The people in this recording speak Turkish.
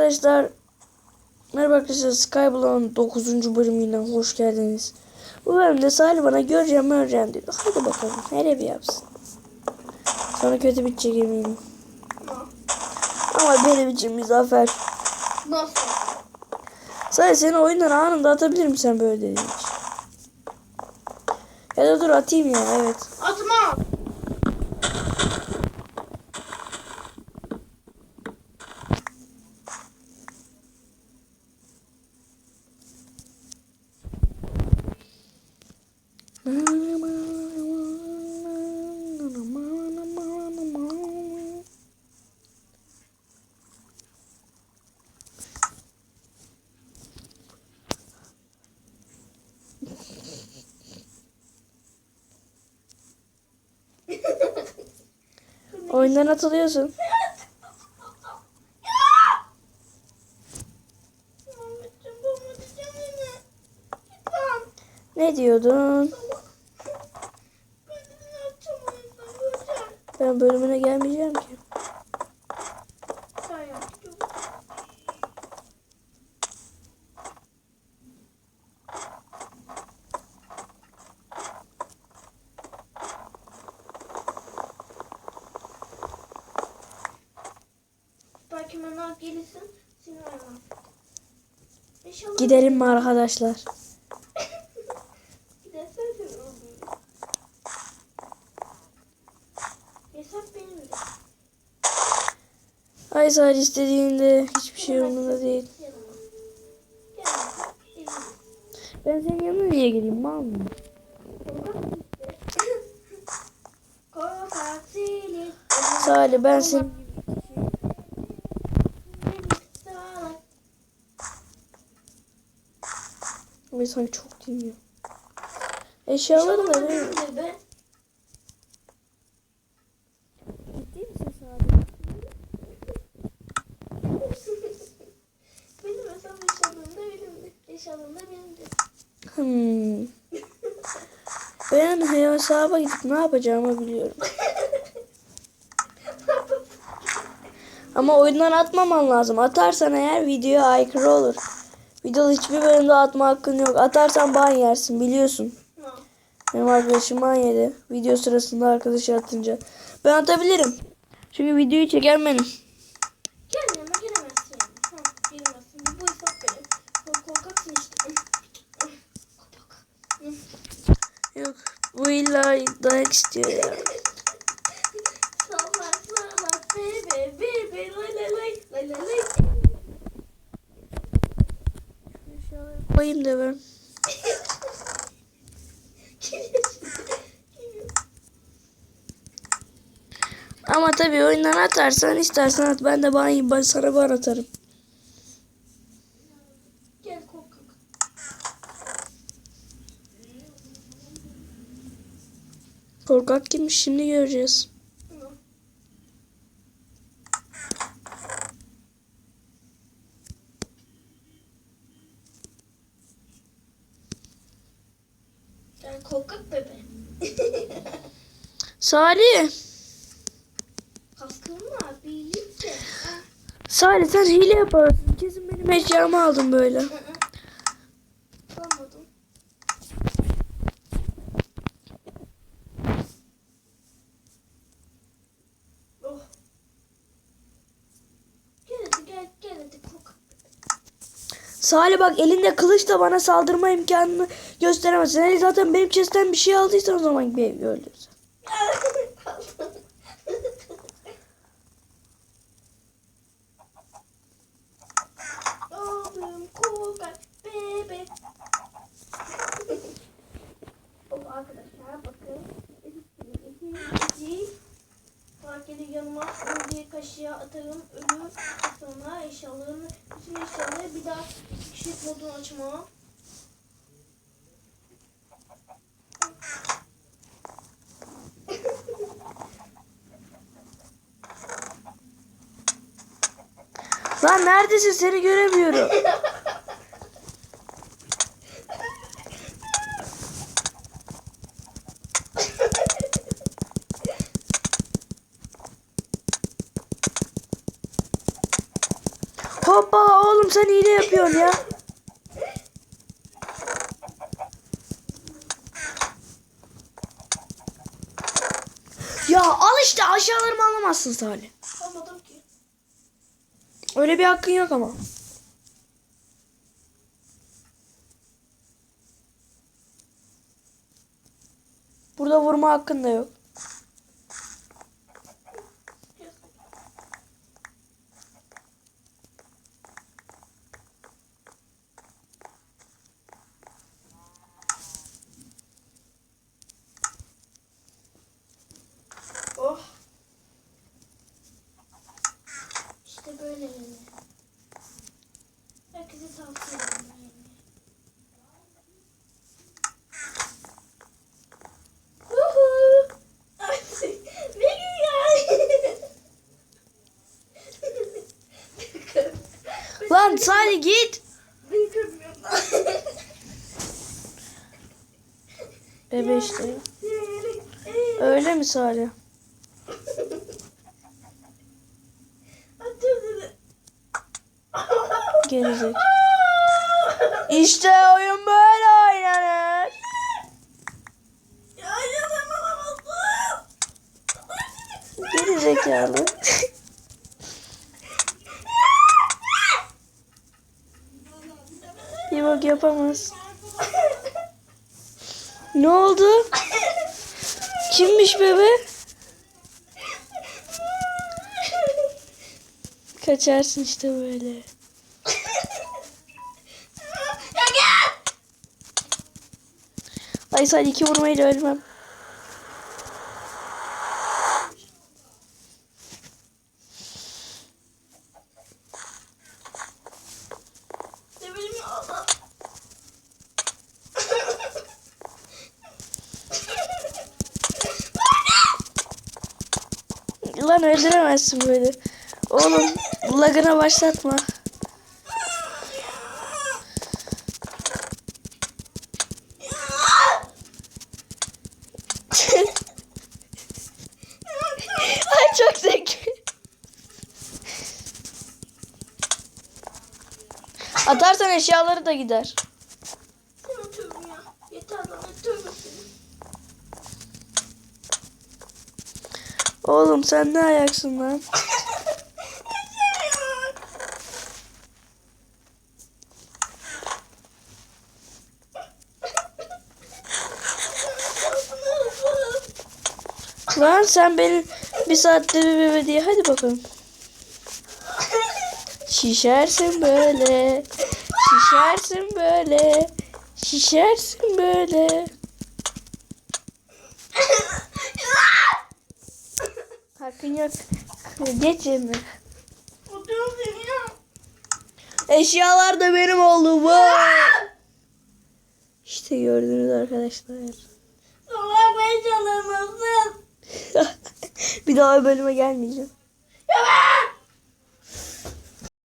Arkadaşlar merhaba arkadaşlar Skyblock'un 9. bölümüne hoş geldiniz. Bu bölümde Salih bana göreceğim öreceğim diyor. Hadi bakalım hele bir yapsın. Sonra kötü bitecek eminim. Ama benim için bir zafer. Nasıl? Salih seni oyundan anında atabilir misin sen böyle dediğin için? Ya da dur atayım ya evet. Oyundan atılıyorsun. Ne diyordun? Ben bölümüne gelmeyeceğim ki. Gelirsin. Seni aramam. İnşallah Gidelim mi arkadaşlar? gidersen seni aramam. Hesap benim de. Ay Salih istediğinde hiçbir şey umurumda değil. Ben senin yanına niye geleyim mal mı? Seni. Salih ben senin Ay sanki çok dinliyor. Eşyaları da değil mi? Ciddi misin? Benim benimdi. Eşyalarımda benimdi. Hmm. Ben hesaba gidip ne yapacağımı biliyorum. Ama oyundan atmaman lazım. Atarsan eğer videoya aykırı olur. Videoda hiçbir bölümde atma hakkın yok. Atarsan ban yersin biliyorsun. Benim arkadaşım ban yedi. Video sırasında arkadaşı atınca. Ben atabilirim. Çünkü videoyu çeken benim. Ha. Bu, hesap Korkaksın işte. Yok. Bu illa dayak istiyor ya. Da ben. Ama tabii oyundan atarsan istersen at. Ben de ban, ben sana ban atarım. Gel korkak. Korkak kimmiş şimdi göreceğiz. Tamam. Gel korkak bebe. Salih. Kaskın var birlikte. Salih sen hile yaparsın. Kesin benim eşyamı aldın böyle. Almadım. Oh. Gel hadi gel gel hadi korkak. Salih bak elinde kılıçla bana saldırma imkanını gösteremezsin. Hani zaten benim chest'ten bir şey aldıysan o zaman beni Marketi yanıma diye kaşığa atarım. Ölür. Bütün eşyaları bir daha kişilik modunu açma. Lan neredesin seni göremiyorum. Hoppa oğlum sen hile yapıyorsun ya. Ya al işte aşağılarımı alamazsın Salih. Almadım ki. Öyle bir hakkın yok ama. Burada vurma hakkın da yok. Oh. İşte böyle yeni. Herkese tavsiye ederim bu yeni. Uhu. Ay, ne güzel. Lan Salih git. Beni kırmıyorsun. Bebe işte. Öyle mi Salih? Gelecek. İşte oyun böyle oynanır. Ya bak yapamaz. Ne oldu? Kimmiş bebe? Kaçarsın işte böyle. Ay sadece iki vurmayla ölmem. Lan öldüremezsin böyle. Oğlum lagına başlatma. Ay çok zevkli. Atarsan eşyaları da gider. Seni atıyorum ya. Yeter lan atıyorum seni. Oğlum sen ne ayaksın lan? Lan sen benim bir saatte bir bebe diye hadi bakalım. Şişersin böyle. Şişersin böyle. Şişersin böyle. Hakkın yok. Geç yerine. Atıyorum seni ya. Eşyalar da benim oldu. Vay. İşte gördünüz arkadaşlar. Salak beni çalamazsın. bir daha bölüme gelmeyeceğim.